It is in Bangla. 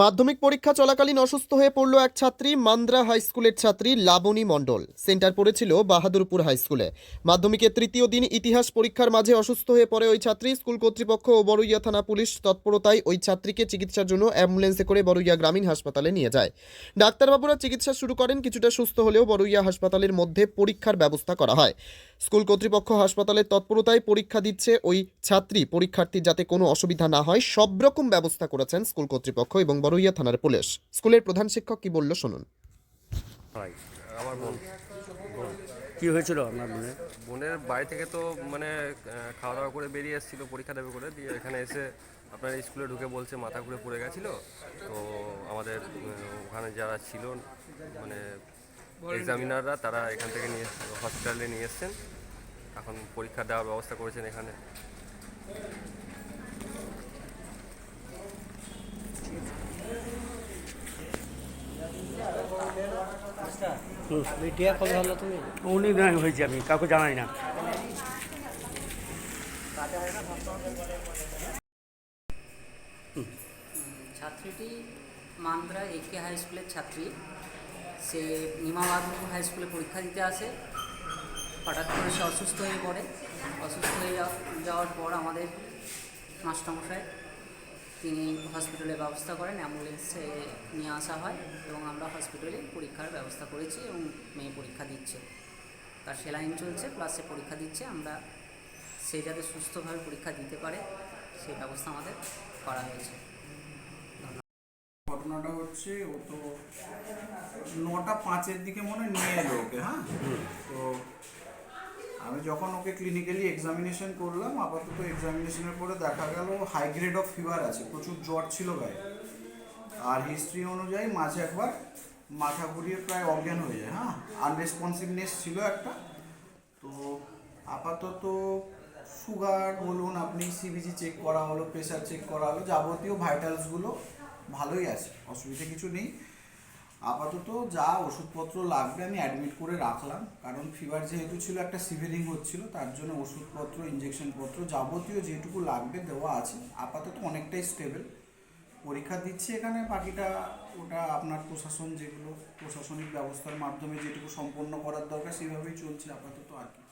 মাধ্যমিক পরীক্ষা চলাকালীন অসুস্থ হয়ে পড়ল এক ছাত্রী, মান্দ্রা হাই স্কুলের ছাত্রী লাবণী মণ্ডল। সেন্টার পড়েছিল বাহাদুরপুর হাই স্কুলে। মাধ্যমিকের তৃতীয় দিন ইতিহাস পরীক্ষার মাঝে অসুস্থ হয়ে পড়ে ওই ছাত্রী। স্কুল কর্তৃপক্ষ ও বড়ুইয়া থানা পুলিশ তৎপরতায় ওই ছাত্রীকে চিকিৎসার জন্য অ্যাম্বুলেন্সে করে বড়ুইয়া গ্রামীণ হাসপাতালে নিয়ে যায়। ডাক্তারবাবুরা চিকিৎসা শুরু করেন কিছুটা সুস্থ হলেও বড়ুইয়া হাসপাতালের মধ্যে পরীক্ষার ব্যবস্থা করা হয়। স্কুল কর্তৃপক্ষ হাসপাতালের তৎপরতায় পরীক্ষা দিচ্ছে ওই ছাত্রী। পরীক্ষার্থীর যাতে কোনো অসুবিধা না হয় সব রকম ব্যবস্থা করেছেন স্কুল কর্তৃপক্ষ এবং বড়ুইয়া থানার পুলিশ। স্কুলের প্রধান শিক্ষক কি বলল শুনুন। হয় আমার বোন। কি হয়েছিল আপনার বোনের? বোনের বাড়ি থেকে তো মানে খাওয়া দাওয়া করে বেরিয়ে এসেছিল পরীক্ষা দেবে করে। দিয়ে এখানে এসে আপনার স্কুলে ঢুকে বলছে মাথা ঘুরে পড়ে গেছিল। তো আমাদের ওখানে যারা ছিল মানে এক্সামিনাররা তারা এখান থেকে নিয়ে হসপিটালে নিয়ে এসছেন। এখন পরীক্ষা দেওয়ার ব্যবস্থা করেছেন এখানে। উনি হয়েছে আমি কাউকে জানাই না। ছাত্রীটি মান্দ্রা একে হাই স্কুলের ছাত্রী। সে নিমাবাদপুর হাই স্কুলে পরীক্ষা দিতে আসে। হঠাৎ করে সে অসুস্থ হয়ে পড়ে। অসুস্থ হয়ে যাওয়ার পর আমাদের মাস্টারমশাই, তিনি হসপিটালে ব্যবস্থা করেন অ্যাম্বুলেন্সে নিয়ে আসা হয় এবং আমরা হসপিটালে পরীক্ষার ব্যবস্থা করেছি এবং মেয়ে পরীক্ষা দিচ্ছে। তার সেলাইন চলছে প্লাস সে পরীক্ষা দিচ্ছে, আমরা সে যাতে সুস্থভাবে পরীক্ষা দিতে পারে সেই ব্যবস্থা আমাদের করা হয়েছে। ঘটনাটা হচ্ছে ও তো নটা পাঁচের দিকে মনে হয় নিয়ে এলো ওকে হ্যাঁ? তো আমি যখন ওকে ক্লিনিক্যালি এক্সামিনেশন করলাম আপাতত এক্সামিনেশনের পরে দেখা গেল হাই গ্রেড অফ ফিভার আছে প্রচুর জ্বর ছিল গায়ে। আর হিস্ট্রি অনুযায়ী মাঝে একবার মাথা ঘুরিয়ে প্রায় অজ্ঞান হয়ে যায় হ্যাঁ? আনরেসপন্সিভনেস ছিল একটা। তো আপাতত সুগার বলুন আপনি সিবিজি চেক করা হলো প্রেশার চেক করা হলো যাবতীয় ভাইটালসগুলো ভালোই আছে, অসুবিধা কিছু নেই। আপাতত যা ওষুধপত্র লাগবে আমি অ্যাডমিট করে রাখলাম, কারণ ফিভার যেহেতু ছিল একটা সিভিলিং হচ্ছিল, তার জন্য ওষুধপত্র ইঞ্জেকশনপত্র যাবতীয় যেটুকু লাগবে দেওয়া আছে, আপাতত অনেকটাই স্টেবল পরীক্ষা দিচ্ছে এখানে, বাকিটা ওটা আপনার প্রশাসন যেগুলো, প্রশাসনিক ব্যবস্থার মাধ্যমে যেটুকু সম্পন্ন করার দরকার, সেভাবেই চলছে আপাতত আর কি।